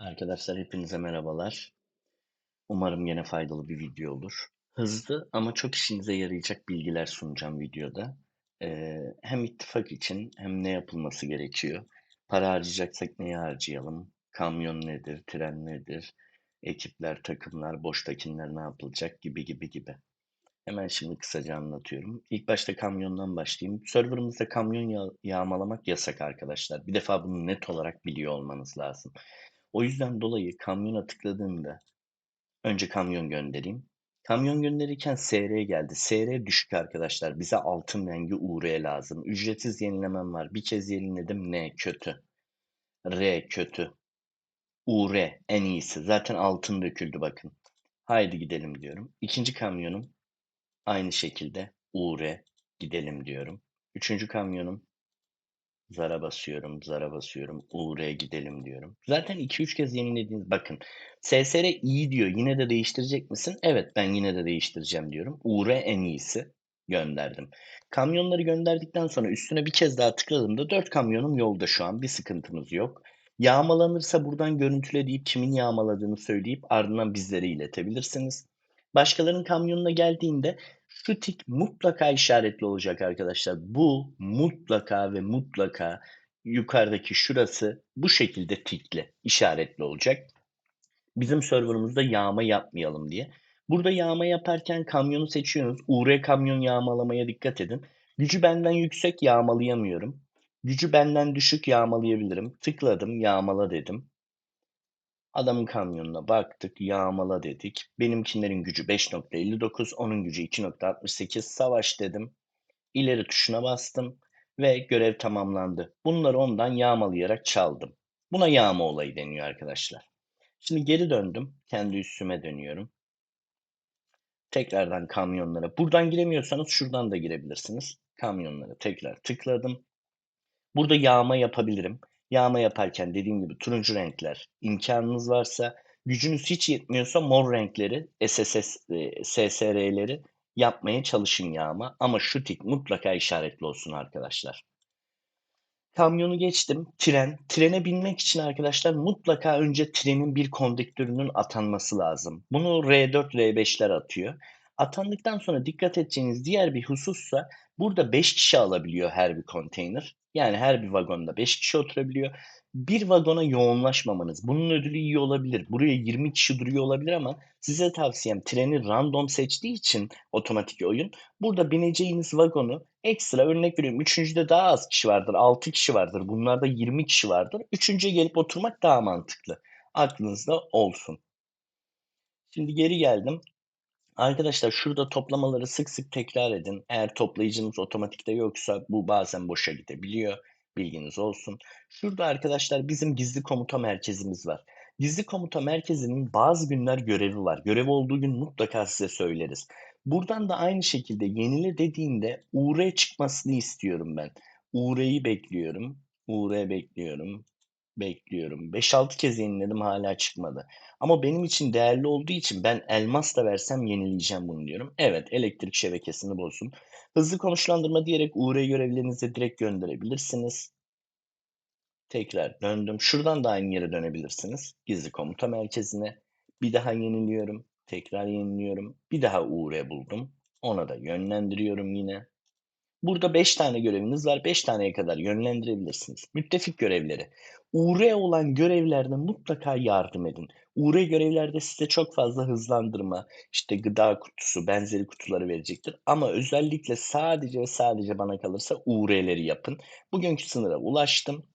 Arkadaşlar hepinize merhabalar. Umarım yine faydalı bir video olur. Hızlı ama çok işinize yarayacak bilgiler sunacağım videoda. Ee, hem ittifak için hem ne yapılması gerekiyor. Para harcayacaksak neyi harcayalım? Kamyon nedir? Tren nedir? Ekipler, takımlar, boştakiler ne yapılacak gibi gibi gibi. Hemen şimdi kısaca anlatıyorum. İlk başta kamyondan başlayayım. Serverımızda kamyon yağ- yağmalamak yasak arkadaşlar. Bir defa bunu net olarak biliyor olmanız lazım. O yüzden dolayı kamyona tıkladığımda önce kamyon göndereyim. Kamyon gönderirken SR geldi. SR düşük arkadaşlar. Bize altın rengi UR lazım. Ücretsiz yenilemem var. Bir kez yeniledim. N kötü. R kötü. UR en iyisi. Zaten altın döküldü bakın. Haydi gidelim diyorum. İkinci kamyonum aynı şekilde UR gidelim diyorum. Üçüncü kamyonum Zara basıyorum, zara basıyorum. UR'ya gidelim diyorum. Zaten 2-3 kez yenilediğiniz bakın. SSR iyi diyor. Yine de değiştirecek misin? Evet ben yine de değiştireceğim diyorum. UR en iyisi. Gönderdim. Kamyonları gönderdikten sonra üstüne bir kez daha tıkladığımda 4 kamyonum yolda şu an. Bir sıkıntımız yok. Yağmalanırsa buradan görüntüle deyip kimin yağmaladığını söyleyip ardından bizlere iletebilirsiniz. Başkalarının kamyonuna geldiğinde şu tik mutlaka işaretli olacak arkadaşlar. Bu mutlaka ve mutlaka yukarıdaki şurası bu şekilde tikli, işaretli olacak. Bizim serverımızda yağma yapmayalım diye. Burada yağma yaparken kamyonu seçiyorsunuz. UR kamyon yağmalamaya dikkat edin. Gücü benden yüksek yağmalayamıyorum. Gücü benden düşük yağmalayabilirim. Tıkladım, yağmala dedim. Adamın kamyonuna baktık, yağmala dedik. Benimkilerin gücü 5.59, onun gücü 2.68. Savaş dedim. İleri tuşuna bastım ve görev tamamlandı. Bunları ondan yağmalayarak çaldım. Buna yağma olayı deniyor arkadaşlar. Şimdi geri döndüm. Kendi üstüme dönüyorum. Tekrardan kamyonlara. Buradan giremiyorsanız şuradan da girebilirsiniz. Kamyonlara tekrar tıkladım. Burada yağma yapabilirim. Yağma yaparken dediğim gibi turuncu renkler imkanınız varsa gücünüz hiç yetmiyorsa mor renkleri SSS, e, SSR'leri yapmaya çalışın yağma. Ama şu tik mutlaka işaretli olsun arkadaşlar. Kamyonu geçtim. Tren. Trene binmek için arkadaşlar mutlaka önce trenin bir konduktörünün atanması lazım. Bunu R4, R5'ler atıyor. Atandıktan sonra dikkat edeceğiniz diğer bir husussa burada 5 kişi alabiliyor her bir konteyner. Yani her bir vagonda 5 kişi oturabiliyor. Bir vagona yoğunlaşmamanız. Bunun ödülü iyi olabilir. Buraya 20 kişi duruyor olabilir ama size tavsiyem treni random seçtiği için otomatik oyun burada bineceğiniz vagonu ekstra örnek veriyorum. Üçüncüde daha az kişi vardır. 6 kişi vardır. Bunlarda 20 kişi vardır. Üçüncüye gelip oturmak daha mantıklı. Aklınızda olsun. Şimdi geri geldim. Arkadaşlar şurada toplamaları sık sık tekrar edin. Eğer toplayıcınız otomatikte yoksa bu bazen boşa gidebiliyor. Bilginiz olsun. Şurada arkadaşlar bizim gizli komuta merkezimiz var. Gizli komuta merkezinin bazı günler görevi var. Görev olduğu gün mutlaka size söyleriz. Buradan da aynı şekilde yenile dediğinde UR çıkmasını istiyorum ben. UR'yi bekliyorum. UR bekliyorum. Bekliyorum. 5-6 kez yeniledim hala çıkmadı. Ama benim için değerli olduğu için ben elmas da versem yenileyeceğim bunu diyorum. Evet elektrik şebekesini bozun. Hızlı konuşlandırma diyerek UR görevlerinize direkt gönderebilirsiniz. Tekrar döndüm. Şuradan da aynı yere dönebilirsiniz. Gizli komuta merkezine. Bir daha yeniliyorum. Tekrar yeniliyorum. Bir daha UR buldum. Ona da yönlendiriyorum yine. Burada 5 tane göreviniz var. 5 taneye kadar yönlendirebilirsiniz. Müttefik görevleri. UR olan görevlerde mutlaka yardım edin. UR görevlerde size çok fazla hızlandırma, işte gıda kutusu, benzeri kutuları verecektir. Ama özellikle sadece ve sadece bana kalırsa UR'leri yapın. Bugünkü sınıra ulaştım.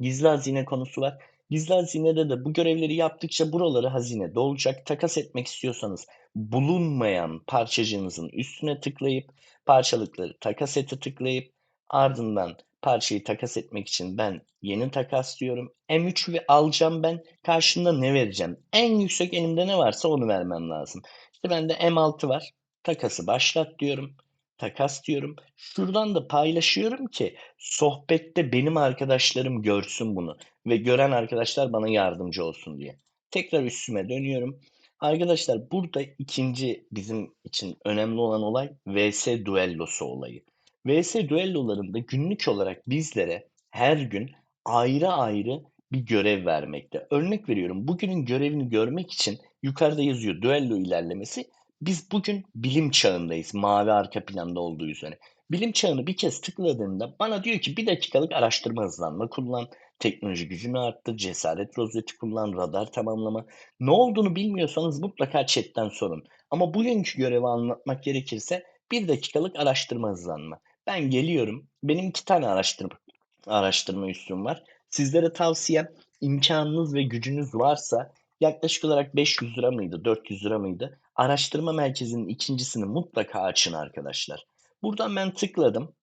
Gizli hazine konusu var. Gizli hazinede de bu görevleri yaptıkça buraları hazine dolacak. Takas etmek istiyorsanız bulunmayan parçacığınızın üstüne tıklayıp parçalıkları takas ete tıklayıp ardından parçayı takas etmek için ben yeni takas diyorum. M3 ve alacağım ben. Karşında ne vereceğim? En yüksek elimde ne varsa onu vermem lazım. İşte bende M6 var. Takası başlat diyorum. Takas diyorum. Şuradan da paylaşıyorum ki sohbette benim arkadaşlarım görsün bunu ve gören arkadaşlar bana yardımcı olsun diye. Tekrar üstüme dönüyorum. Arkadaşlar burada ikinci bizim için önemli olan olay VS düellosu olayı. VS düellolarında günlük olarak bizlere her gün ayrı ayrı bir görev vermekte. Örnek veriyorum, bugünün görevini görmek için yukarıda yazıyor düello ilerlemesi. Biz bugün bilim çağındayız. Mavi arka planda olduğu üzere. Bilim çağını bir kez tıkladığımda bana diyor ki bir dakikalık araştırma hızlanma kullan, teknoloji gücünü arttır, cesaret rozeti kullan, radar tamamlama. Ne olduğunu bilmiyorsanız mutlaka chatten sorun. Ama bugünkü görevi anlatmak gerekirse bir dakikalık araştırma hızlanma. Ben geliyorum. Benim iki tane araştırma araştırma üssüm var. Sizlere tavsiyem imkanınız ve gücünüz varsa yaklaşık olarak 500 lira mıydı, 400 lira mıydı? Araştırma merkezinin ikincisini mutlaka açın arkadaşlar. Buradan ben tıkladım.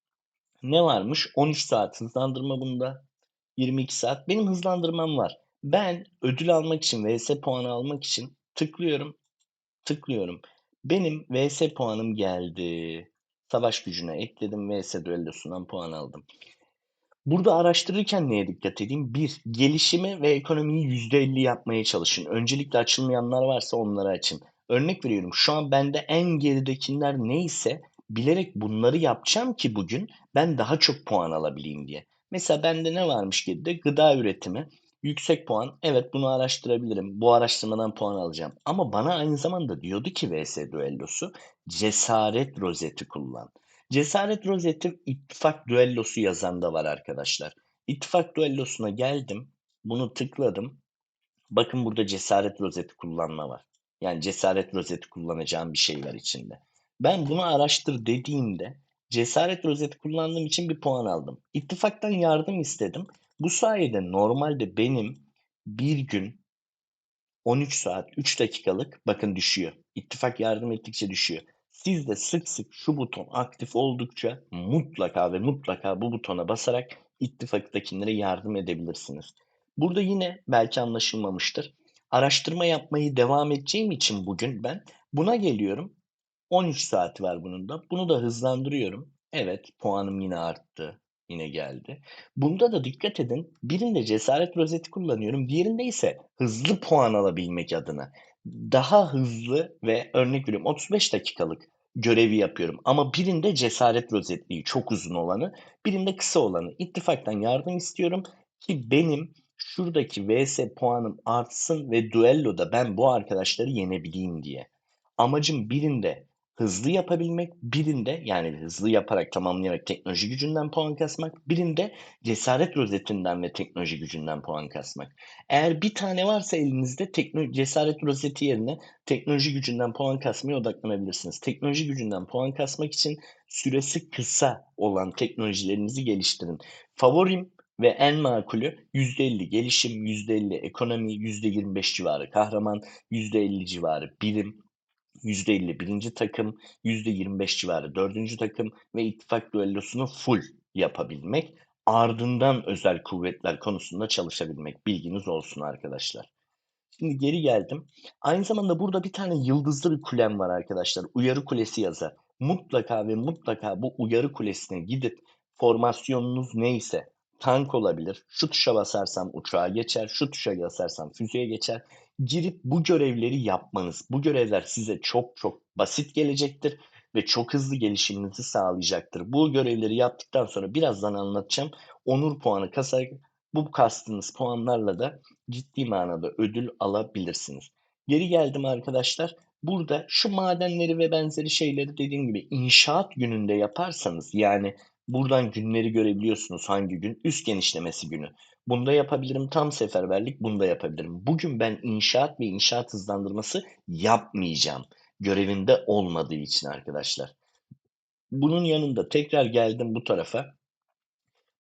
Ne varmış? 13 saat hızlandırma bunda. 22 saat. Benim hızlandırmam var. Ben ödül almak için, VS puanı almak için tıklıyorum. Tıklıyorum. Benim VS puanım geldi. Savaş gücüne ekledim. VS düellosundan puan aldım. Burada araştırırken neye dikkat edeyim? Bir, gelişimi ve ekonomiyi %50 yapmaya çalışın. Öncelikle açılmayanlar varsa onları açın. Örnek veriyorum şu an bende en geridekiler neyse bilerek bunları yapacağım ki bugün ben daha çok puan alabileyim diye. Mesela bende ne varmış geride? Gıda üretimi. Yüksek puan. Evet bunu araştırabilirim. Bu araştırmadan puan alacağım. Ama bana aynı zamanda diyordu ki VS düellosu cesaret rozeti kullan. Cesaret rozeti ittifak düellosu yazan da var arkadaşlar. İttifak düellosuna geldim. Bunu tıkladım. Bakın burada cesaret rozeti kullanma var. Yani cesaret rozeti kullanacağım bir şey var içinde. Ben bunu araştır dediğimde cesaret rozeti kullandığım için bir puan aldım. İttifaktan yardım istedim. Bu sayede normalde benim bir gün 13 saat 3 dakikalık bakın düşüyor. İttifak yardım ettikçe düşüyor. Siz de sık sık şu buton aktif oldukça mutlaka ve mutlaka bu butona basarak ittifaktakilere yardım edebilirsiniz. Burada yine belki anlaşılmamıştır. Araştırma yapmayı devam edeceğim için bugün ben buna geliyorum. 13 saat var bunun da. Bunu da hızlandırıyorum. Evet, puanım yine arttı. Yine geldi. Bunda da dikkat edin. Birinde cesaret rozeti kullanıyorum. Diğerinde ise hızlı puan alabilmek adına. Daha hızlı ve örnek veriyorum 35 dakikalık görevi yapıyorum. Ama birinde cesaret rozetliği çok uzun olanı, birinde kısa olanı. İttifaktan yardım istiyorum ki benim şuradaki VS puanım artsın ve düelloda ben bu arkadaşları yenebileyim diye. Amacım birinde hızlı yapabilmek, birinde yani hızlı yaparak tamamlayarak teknoloji gücünden puan kasmak, birinde cesaret rozetinden ve teknoloji gücünden puan kasmak. Eğer bir tane varsa elinizde tekno cesaret rozeti yerine teknoloji gücünden puan kasmaya odaklanabilirsiniz. Teknoloji gücünden puan kasmak için süresi kısa olan teknolojilerinizi geliştirin. Favorim ve en makulü %50 gelişim, %50 ekonomi, %25 civarı kahraman, %50 civarı bilim, %50 birinci takım, %25 civarı dördüncü takım ve ittifak düellosunu full yapabilmek. Ardından özel kuvvetler konusunda çalışabilmek. Bilginiz olsun arkadaşlar. Şimdi geri geldim. Aynı zamanda burada bir tane yıldızlı bir kulem var arkadaşlar. Uyarı kulesi yazar. Mutlaka ve mutlaka bu uyarı kulesine gidip formasyonunuz neyse tank olabilir. Şu tuşa basarsam uçağa geçer, şu tuşa basarsam füzeye geçer. Girip bu görevleri yapmanız, bu görevler size çok çok basit gelecektir ve çok hızlı gelişiminizi sağlayacaktır. Bu görevleri yaptıktan sonra birazdan anlatacağım. Onur puanı kasarak bu kastınız puanlarla da ciddi manada ödül alabilirsiniz. Geri geldim arkadaşlar. Burada şu madenleri ve benzeri şeyleri dediğim gibi inşaat gününde yaparsanız yani buradan günleri görebiliyorsunuz hangi gün üst genişlemesi günü. Bunda yapabilirim tam seferberlik bunda yapabilirim. Bugün ben inşaat ve inşaat hızlandırması yapmayacağım. Görevinde olmadığı için arkadaşlar. Bunun yanında tekrar geldim bu tarafa.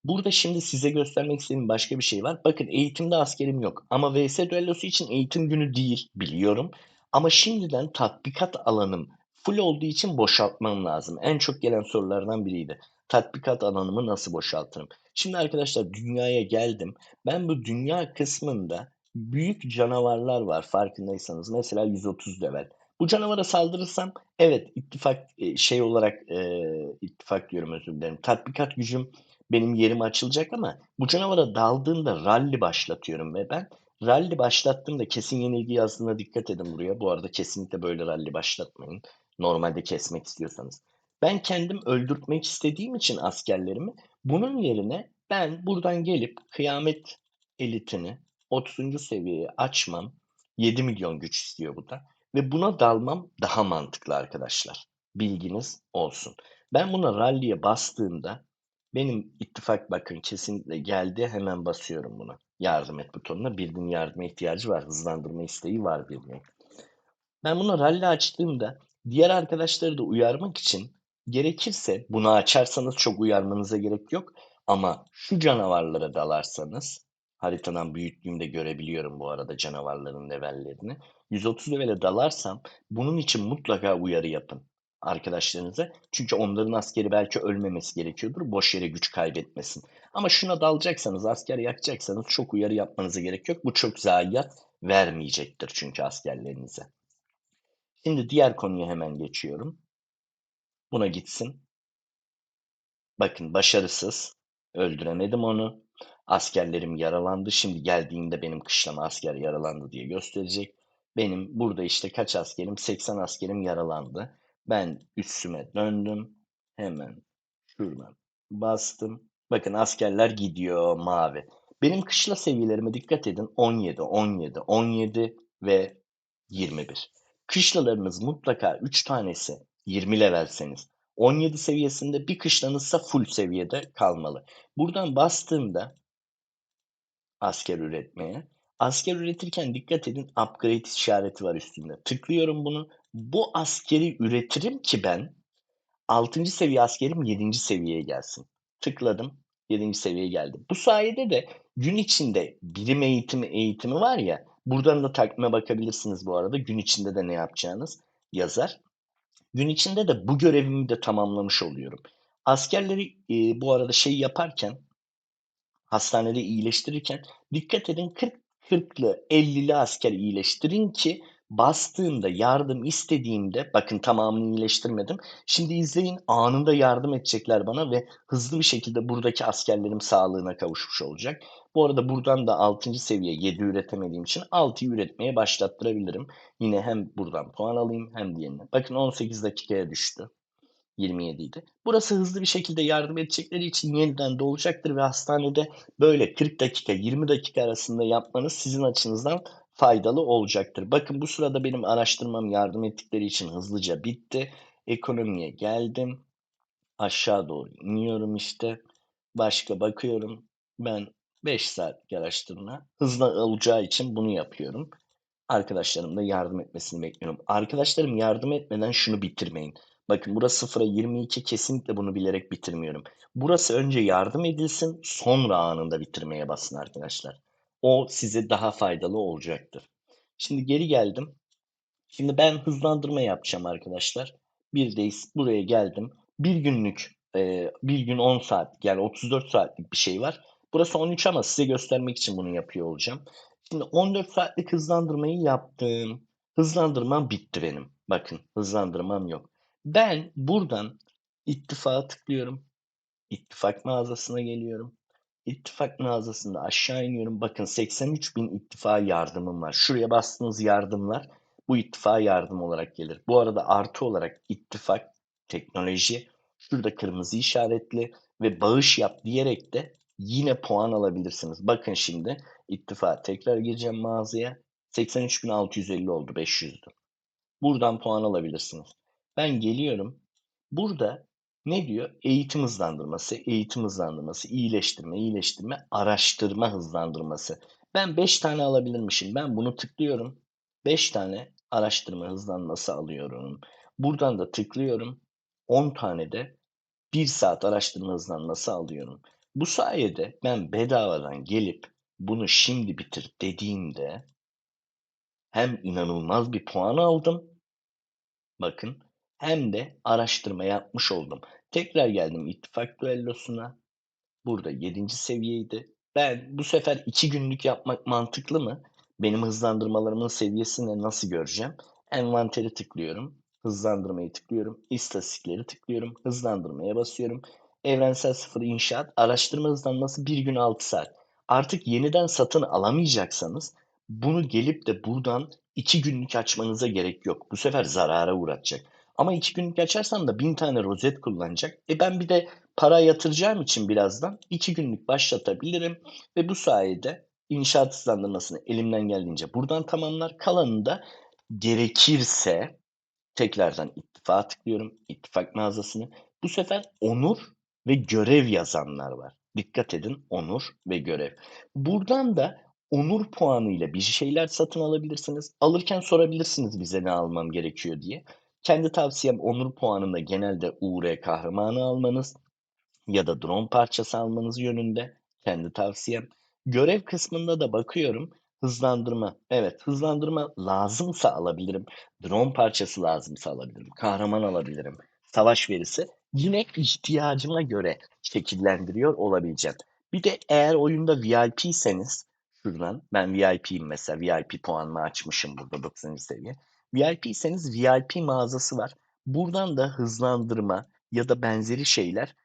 Burada şimdi size göstermek istediğim başka bir şey var. Bakın eğitimde askerim yok. Ama VS düellosu için eğitim günü değil biliyorum. Ama şimdiden tatbikat alanım full olduğu için boşaltmam lazım. En çok gelen sorulardan biriydi. Tatbikat alanımı nasıl boşaltırım? Şimdi arkadaşlar dünyaya geldim. Ben bu dünya kısmında büyük canavarlar var farkındaysanız. Mesela 130 level. Bu canavara saldırırsam evet ittifak e, şey olarak e, ittifak diyorum özür dilerim. Tatbikat gücüm benim yerim açılacak ama bu canavara daldığımda rally başlatıyorum ve ben rally başlattığımda kesin yenilgi yazdığına dikkat edin buraya. Bu arada kesinlikle böyle rally başlatmayın. Normalde kesmek istiyorsanız. Ben kendim öldürtmek istediğim için askerlerimi bunun yerine ben buradan gelip kıyamet elitini 30. seviyeyi açmam 7.000.000 güç istiyor bu da ve buna dalmam daha mantıklı arkadaşlar. Bilginiz olsun. Ben buna rally'ye bastığımda benim ittifak bakın kesinlikle geldi. Hemen basıyorum buna. Yardım et butonuna. Birinin yardıma ihtiyacı var. Hızlandırma isteği var birinin. Ben buna rally açtığımda diğer arkadaşları da uyarmak için gerekirse bunu açarsanız çok uyarmanıza gerek yok. Ama şu canavarlara dalarsanız haritadan büyüttüğümde görebiliyorum bu arada canavarların levellerini. 130 levele dalarsam bunun için mutlaka uyarı yapın arkadaşlarınıza. Çünkü onların askeri belki ölmemesi gerekiyordur. Boş yere güç kaybetmesin. Ama şuna dalacaksanız, asker yakacaksanız çok uyarı yapmanıza gerek yok. Bu çok zayiat vermeyecektir çünkü askerlerinize. Şimdi diğer konuya hemen geçiyorum. Buna gitsin. Bakın başarısız. Öldüremedim onu. Askerlerim yaralandı. Şimdi geldiğinde benim kışlama asker yaralandı diye gösterecek. Benim burada işte kaç askerim? 80 askerim yaralandı. Ben üstüme döndüm. Hemen şuradan bastım. Bakın askerler gidiyor mavi. Benim kışla seviyelerime dikkat edin. 17, 17, 17 ve 21. Kışlalarınız mutlaka 3 tanesi 20 levelseniz 17 seviyesinde bir kışlanızsa full seviyede kalmalı. Buradan bastığımda asker üretmeye. Asker üretirken dikkat edin upgrade işareti var üstünde. Tıklıyorum bunu. Bu askeri üretirim ki ben 6. seviye askerim 7. seviyeye gelsin. Tıkladım. 7. seviyeye geldi. Bu sayede de gün içinde birim eğitimi eğitimi var ya buradan da takvime bakabilirsiniz bu arada. Gün içinde de ne yapacağınız yazar. Gün içinde de bu görevimi de tamamlamış oluyorum. Askerleri e, bu arada şey yaparken hastanede iyileştirirken dikkat edin 40 40'lı 50'li asker iyileştirin ki bastığımda yardım istediğimde bakın tamamını iyileştirmedim. Şimdi izleyin anında yardım edecekler bana ve hızlı bir şekilde buradaki askerlerim sağlığına kavuşmuş olacak. Bu arada buradan da 6. seviye 7 üretemediğim için 6'yı üretmeye başlattırabilirim. Yine hem buradan puan alayım hem diğerine. Bakın 18 dakikaya düştü. 27 idi. Burası hızlı bir şekilde yardım edecekleri için yeniden doğacaktır ve hastanede böyle 40 dakika 20 dakika arasında yapmanız sizin açınızdan faydalı olacaktır. Bakın bu sırada benim araştırmam yardım ettikleri için hızlıca bitti. Ekonomiye geldim. Aşağı doğru iniyorum işte. Başka bakıyorum. Ben 5 saat araştırma hızlı olacağı için bunu yapıyorum. Arkadaşlarım da yardım etmesini bekliyorum. Arkadaşlarım yardım etmeden şunu bitirmeyin. Bakın burası 0'a 22 kesinlikle bunu bilerek bitirmiyorum. Burası önce yardım edilsin sonra anında bitirmeye basın arkadaşlar. O size daha faydalı olacaktır. Şimdi geri geldim. Şimdi ben hızlandırma yapacağım arkadaşlar. Birdeyiz. Buraya geldim. Bir günlük, e, bir gün 10 saat yani 34 saatlik bir şey var. Burası 13 ama size göstermek için bunu yapıyor olacağım. Şimdi 14 saatlik hızlandırmayı yaptım. Hızlandırmam bitti benim. Bakın hızlandırmam yok. Ben buradan ittifaka tıklıyorum. İttifak mağazasına geliyorum. İttifak mağazasında aşağı iniyorum. Bakın 83 bin ittifa yardımım var. Şuraya bastığınız yardımlar bu ittifa yardım olarak gelir. Bu arada artı olarak ittifak, teknoloji, şurada kırmızı işaretli ve bağış yap diyerek de yine puan alabilirsiniz. Bakın şimdi ittifak tekrar gireceğim mağazaya. 83.650 oldu 500'dü. Buradan puan alabilirsiniz. Ben geliyorum. Burada ne diyor? Eğitim hızlandırması, eğitim hızlandırması, iyileştirme, iyileştirme, araştırma hızlandırması. Ben 5 tane alabilirmişim. Ben bunu tıklıyorum. 5 tane araştırma hızlanması alıyorum. Buradan da tıklıyorum. 10 tane de 1 saat araştırma hızlanması alıyorum. Bu sayede ben bedavadan gelip bunu şimdi bitir dediğimde hem inanılmaz bir puan aldım. Bakın hem de araştırma yapmış oldum. Tekrar geldim ittifak düellosuna. Burada 7. seviyeydi. Ben bu sefer 2 günlük yapmak mantıklı mı? Benim hızlandırmalarımın seviyesini nasıl göreceğim? Envanteri tıklıyorum. Hızlandırmayı tıklıyorum. İstatistikleri tıklıyorum. Hızlandırmaya basıyorum. Evrensel sıfır inşaat. Araştırma hızlanması 1 gün 6 saat. Artık yeniden satın alamayacaksanız bunu gelip de buradan 2 günlük açmanıza gerek yok. Bu sefer zarara uğratacak. Ama 2 günlük açarsam da 1000 tane rozet kullanacak. E ben bir de para yatıracağım için birazdan 2 günlük başlatabilirim ve bu sayede İnşaat hızlandırmasını elimden geldiğince buradan tamamlar. Kalanını da gerekirse tekrardan ittifağa tıklıyorum, ittifak mağazasını. Bu sefer onur ve görev yazanlar var. Dikkat edin, onur ve görev. Buradan da onur puanıyla bir şeyler satın alabilirsiniz. Alırken sorabilirsiniz bize ne almam gerekiyor diye. Kendi tavsiyem onur puanında genelde UR kahramanı almanız ya da drone parçası almanız yönünde. Kendi tavsiyem. Görev kısmında da bakıyorum hızlandırma. Evet, hızlandırma lazımsa alabilirim. Drone parçası lazımsa alabilirim. Kahraman alabilirim. Savaş verisi. Yine ihtiyacıma göre şekillendiriyor olabileceğim. Bir de eğer oyunda VIP'seniz şuradan ben VIP'yim mesela VIP puanımı açmışım burada 9. seviye. VIP'seniz VIP mağazası var. Buradan da hızlandırma ya da benzeri şeyler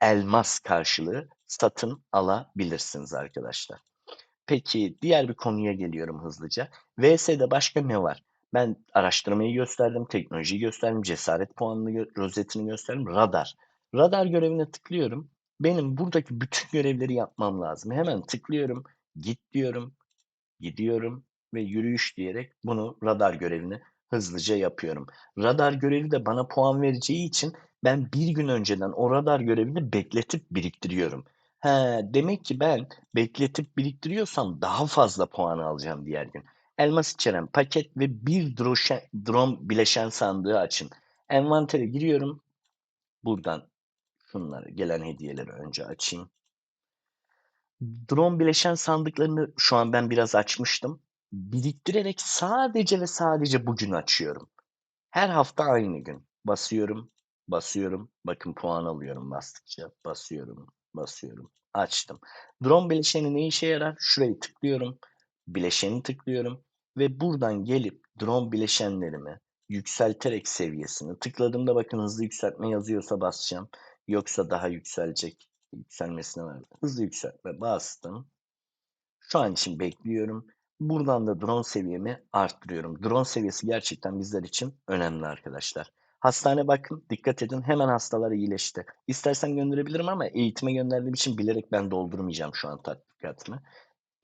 elmas karşılığı satın alabilirsiniz arkadaşlar. Peki diğer bir konuya geliyorum hızlıca. VS'de başka ne var? Ben araştırmayı gösterdim, teknolojiyi gösterdim, cesaret puanını, rozetini gösterdim. Radar. Radar görevine tıklıyorum. Benim buradaki bütün görevleri yapmam lazım. Hemen tıklıyorum, git diyorum, gidiyorum ve yürüyüş diyerek bunu radar görevini hızlıca yapıyorum. Radar görevi de bana puan vereceği için ben bir gün önceden o radar görevini bekletip biriktiriyorum. He, demek ki ben bekletip biriktiriyorsam daha fazla puan alacağım diğer gün. Elmas içeren paket ve bir droşe, drone bileşen sandığı açın. Envantere giriyorum. Buradan şunları gelen hediyeleri önce açayım. Drone bileşen sandıklarını şu an ben biraz açmıştım. Biriktirerek sadece ve sadece bugün açıyorum. Her hafta aynı gün. Basıyorum, basıyorum. Bakın puan alıyorum bastıkça. Basıyorum, basıyorum. Açtım. Drone bileşeni ne işe yarar? Şurayı tıklıyorum. Bileşeni tıklıyorum. Ve buradan gelip drone bileşenlerimi yükselterek seviyesini tıkladığımda bakın hızlı yükseltme yazıyorsa basacağım. Yoksa daha yükselecek. Yükselmesine var. Hızlı yükseltme bastım. Şu an için bekliyorum. Buradan da drone seviyemi arttırıyorum. Drone seviyesi gerçekten bizler için önemli arkadaşlar. Hastane bakın, dikkat edin hemen hastalar iyileşti. İstersen gönderebilirim ama eğitime gönderdiğim için bilerek ben doldurmayacağım şu an tatbikatını.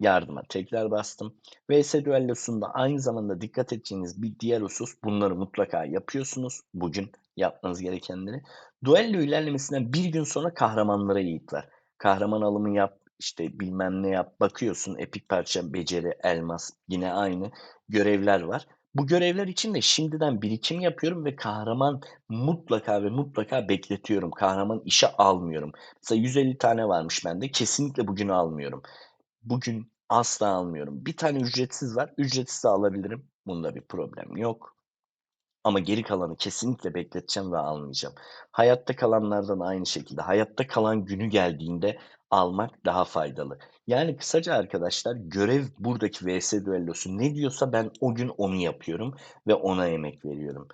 Yardıma tekrar bastım. VS düellosunda aynı zamanda dikkat edeceğiniz bir diğer husus bunları mutlaka yapıyorsunuz. Bugün yapmanız gerekenleri. Duello ilerlemesinden bir gün sonra kahramanlara eğit var. Kahraman alımı yap, işte bilmem ne yap. Bakıyorsun epik parça, beceri, elmas yine aynı görevler var. Bu görevler için de şimdiden birikim yapıyorum ve kahraman mutlaka ve mutlaka bekletiyorum. Kahraman işe almıyorum. Mesela 150 tane varmış bende. Kesinlikle bugün almıyorum. Bugün asla almıyorum. Bir tane ücretsiz var. Ücretsiz de alabilirim. Bunda bir problem yok. Ama geri kalanı kesinlikle bekleteceğim ve almayacağım. Hayatta kalanlardan aynı şekilde. Hayatta kalan günü geldiğinde almak daha faydalı. Yani kısaca arkadaşlar görev buradaki vs düellosu ne diyorsa ben o gün onu yapıyorum ve ona emek veriyorum.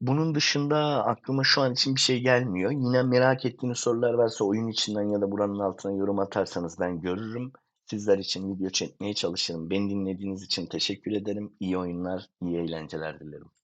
Bunun dışında aklıma şu an için bir şey gelmiyor. Yine merak ettiğiniz sorular varsa oyun içinden ya da buranın altına yorum atarsanız ben görürüm. Sizler için video çekmeye çalışırım. Beni dinlediğiniz için teşekkür ederim. İyi oyunlar, iyi eğlenceler dilerim.